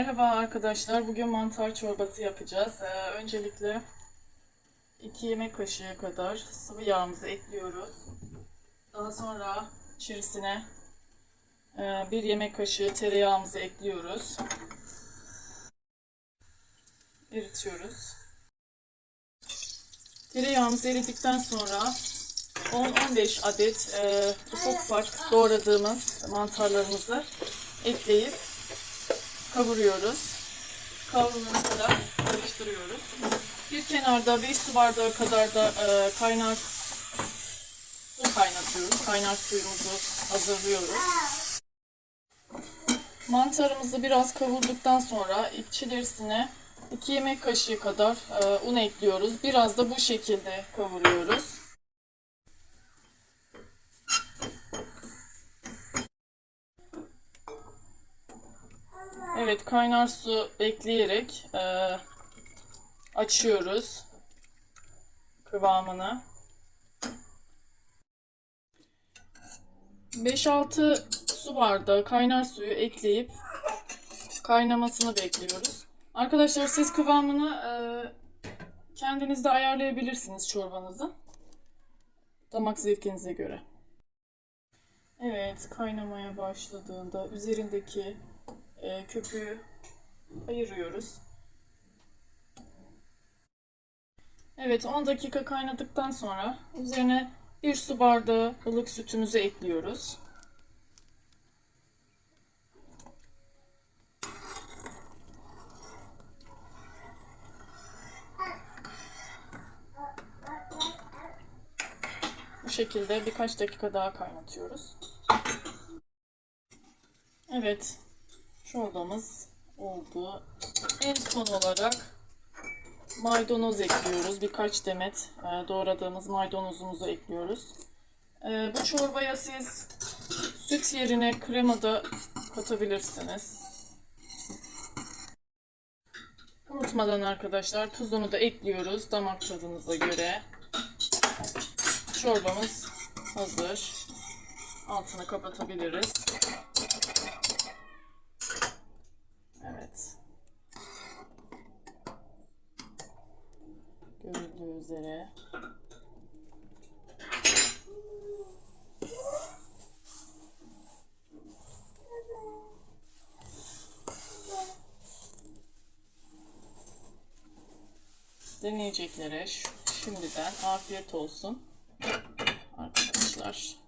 Merhaba arkadaşlar. Bugün mantar çorbası yapacağız. Ee, öncelikle 2 yemek kaşığı kadar sıvı yağımızı ekliyoruz. Daha sonra içerisine 1 yemek kaşığı tereyağımızı ekliyoruz. Eritiyoruz. Tereyağımız eridikten sonra 10-15 adet e, ufak ufak doğradığımız mantarlarımızı ekleyip kavuruyoruz. Kavrulana kadar karıştırıyoruz. Bir kenarda 5 su bardağı kadar da e, kaynar su kaynatıyoruz. Kaynar suyumuzu hazırlıyoruz. Mantarımızı biraz kavurduktan sonra içerisine 2 yemek kaşığı kadar e, un ekliyoruz. Biraz da bu şekilde kavuruyoruz. Evet, kaynar su ekleyerek e, açıyoruz kıvamını. 5-6 su bardağı kaynar suyu ekleyip kaynamasını bekliyoruz. Arkadaşlar siz kıvamını e, kendiniz de ayarlayabilirsiniz çorbanızı. Damak zevkinize göre. Evet, kaynamaya başladığında üzerindeki e, köpüğü ayırıyoruz. Evet 10 dakika kaynadıktan sonra üzerine bir su bardağı ılık sütümüzü ekliyoruz. Bu şekilde birkaç dakika daha kaynatıyoruz. Evet, çorbamız oldu. En son olarak maydanoz ekliyoruz. Birkaç demet e, doğradığımız maydanozumuzu ekliyoruz. E, bu çorbaya siz süt yerine krema da katabilirsiniz. Unutmadan arkadaşlar tuzunu da ekliyoruz damak tadınıza göre. Çorbamız hazır. Altını kapatabiliriz. Evet. Görüldüğü üzere. Deneyeceklere şimdiden afiyet olsun arkadaşlar.